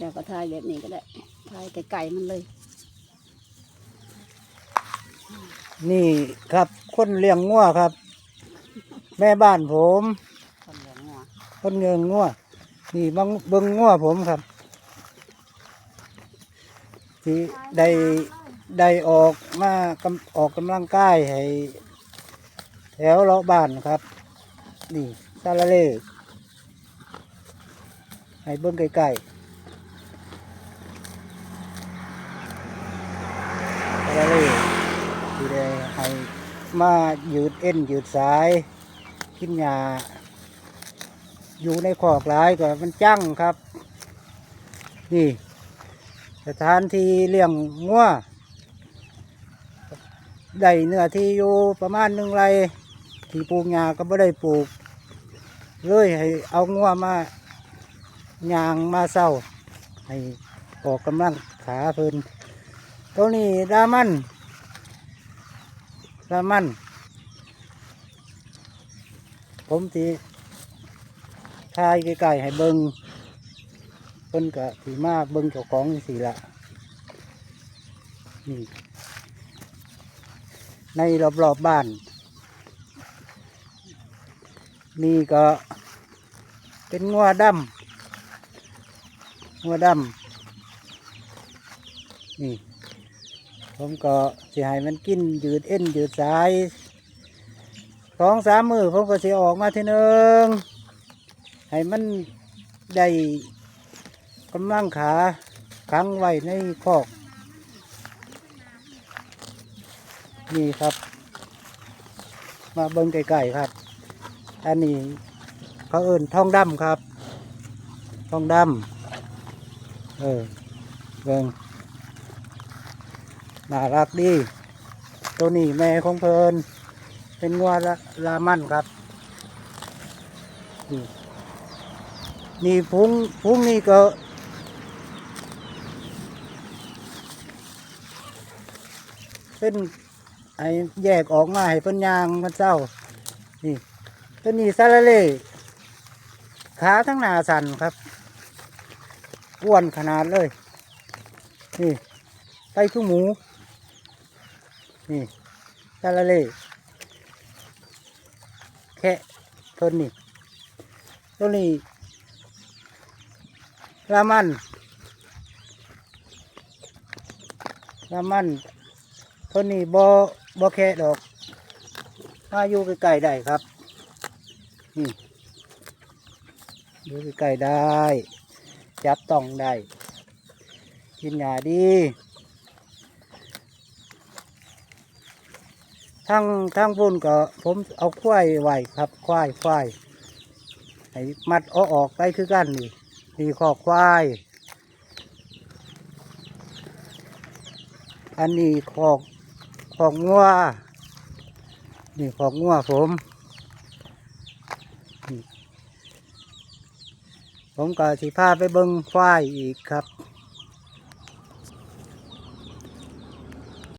เดี๋ยวก็ทายแบบนี้ก็ได้ทายไก่ๆมันเลย นี่ครับ คนเลี้ยงงัวครับ แม่บ้านผม คนเลี้ยงงัวคนเลี้ยงงัวนี่บังเบิ้งงัวผมครับที่ได้ได้ออกมาออกกำลังกายให้แถวเลาะบ้านครับ นี่ซาลาเล่ให้เบิ้งไกลๆซาลาเล่ที่ได้ ให้มายืดเอ็นยืดสาย กินยาอยู่ในขอกหลายก็มันจั่งครับ นี่ สถานที่เลี้ยงงัวได้เนื้อที่อยู่ประมาณหนึ่งไรที่ปลูกหญ้าก็ไม่ได้ปลูก เลยให้เอางัวมายางมาเศร้า ให้ออกกำลังขาเพิ่นตัวนี้ดามัน ดามัน ผมที่ทายใกล้ๆให้เบิงเพิ่นกะสีมาเบิงเจ้าของสีละนี่ในรอบๆบบ้าน นี่ก็เป็นงัวดำงัวดำนี่ ผมก็สิให้มันกินยืดเอ็นยืดสายสองสามมือผมก็สิออกมาทีหนึ่งให้มันได้กำลังขาขังไว้ในคอก นี่ครับ มาเบิ้งไก่ๆครับ อันนี้เขาเอิ่นทองดำครับ ทองดำเออเบิ้ง น่ารักดี ตัวนี้แม่ของเพลิน เป็นงัวละลามันครับนี่นี่พุงพุงนี่ก็เป็นไอ้แยกออกมาให้เพิ่นยางมันเศร้า นี่ตัวนี้ซาลาเล่ขาทั้งหน้าสันครับอ้วนขนาดเลย นี่ไตคือหมู นี่ซาลาเล่แค่ต้นนี้ต้นนี้ลามันลามันต้นนี้บอบอแค่ดอกมาอยู่ใกล้ๆได้ครับนี่อยู่ใกล้ๆได้ จับต้องได้ กินหญ้าดี ทั้งทั้งพุ่นก็ผมเอาควายไว้ครับควายควายให้มัดอาออกไปคือกันนี่นี่ขอควาย อันนี้ขอกขอกงัวนี่ขอกงัวผมผมก็สิพาไปเบิ้งควายอีกครับ